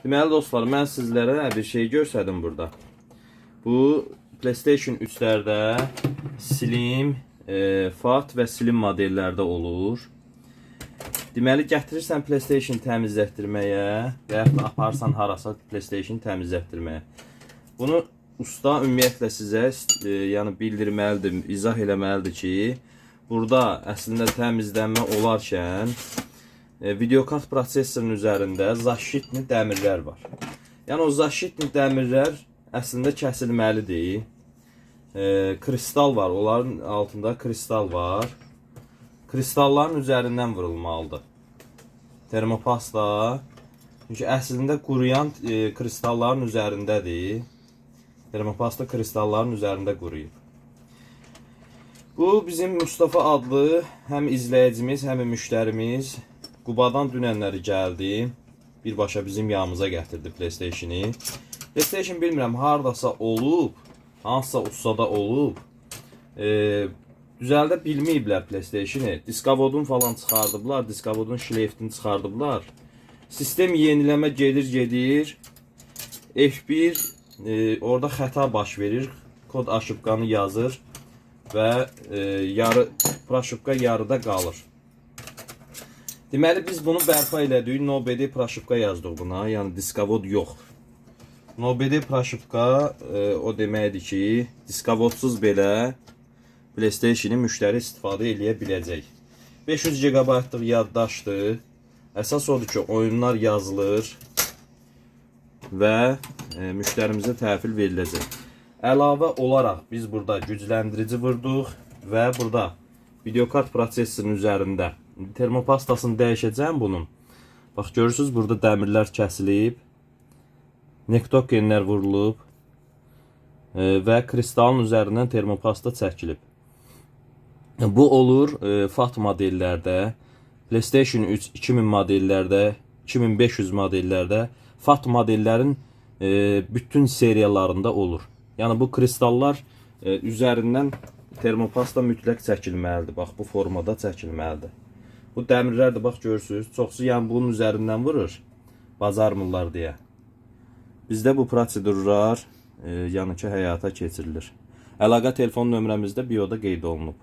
Deməli dostlar, mən sizlərə bir şey göstərdim burada. Bu PlayStation 3-lərdə Slim, e, Fat və Slim modellərdə olur. Deməli gətirirsən PlayStation təmizlətdirməyə və da aparsan harasa PlayStation təmizlətdirməyə. Bunu usta ümumiyyətlə sizə e, yəni bildirməlidir, izah eləməlidir ki, burada əslində təmizlənmə olarkən videokart prosesorunun üzərində zaşitli dəmirlər var. Yəni o zaşitli dəmirlər əslində kəsilməlidir. E, kristal var, onların altında kristal var. Kristalların üzərindən vurulmalıdır. Termopasta. Çünki əslində quruyan e, kristalların üzərindədir. Termopasta kristalların üzərində quruyub. Bu bizim Mustafa adlı həm izləyicimiz, həm müştərimiz Qubadan dünənləri gəldi. Birbaşa bizim yanımıza gətirdi PlayStation-i. PlayStation bilmirəm hardasa olub, hansısa ustada olub. E, düzəldə bilməyiblər PlayStation-i. Falan çıxardıblar, Diskavodun şleftini çıxardıblar. Sistem yeniləmə gedir, gedir. F1 e, orada xəta baş verir. Kod aşıbqanı yazır və e, yarı proşıbqa yarıda qalır. Deməli biz bunu bərpa elədik. NoBD proşıbqa yazdıq buna. Yəni diskavod yox. NoBD proşıbqa e, o deməkdir ki, diskavodsuz belə PlayStation-i müştəri istifadə eləyə biləcək. 500 GB-lıq yaddaşdır. Əsas odur ki, oyunlar yazılır və e, müştərimizə təhvil veriləcək. Əlavə olaraq biz burada gücləndirici vurduq və burada videokart prosesorunun üzərində termopastasını dəyişəcəm bunun. Bax görürsüz burada dəmirlər kəsilib, nektogenlər vurulub e, və kristalın üzərindən termopasta çəkilib. Bu olur e, FAT modellərdə, PlayStation 3 2000 modellərdə, 2500 modellərdə, FAT modellərin e, bütün seriyalarında olur. Yəni bu kristallar üzərindən termopasta mütləq çəkilməlidir. Bax bu formada çəkilməlidir. Bu dəmirlər də bax görürsüz, çoxsu yəni bunun üzərindən vurur. Bacarmırlar deyə. Bizdə bu prosedurlar e, yəni ki həyata keçirilir. Əlaqə telefon nömrəmizdə bioda qeyd olunub.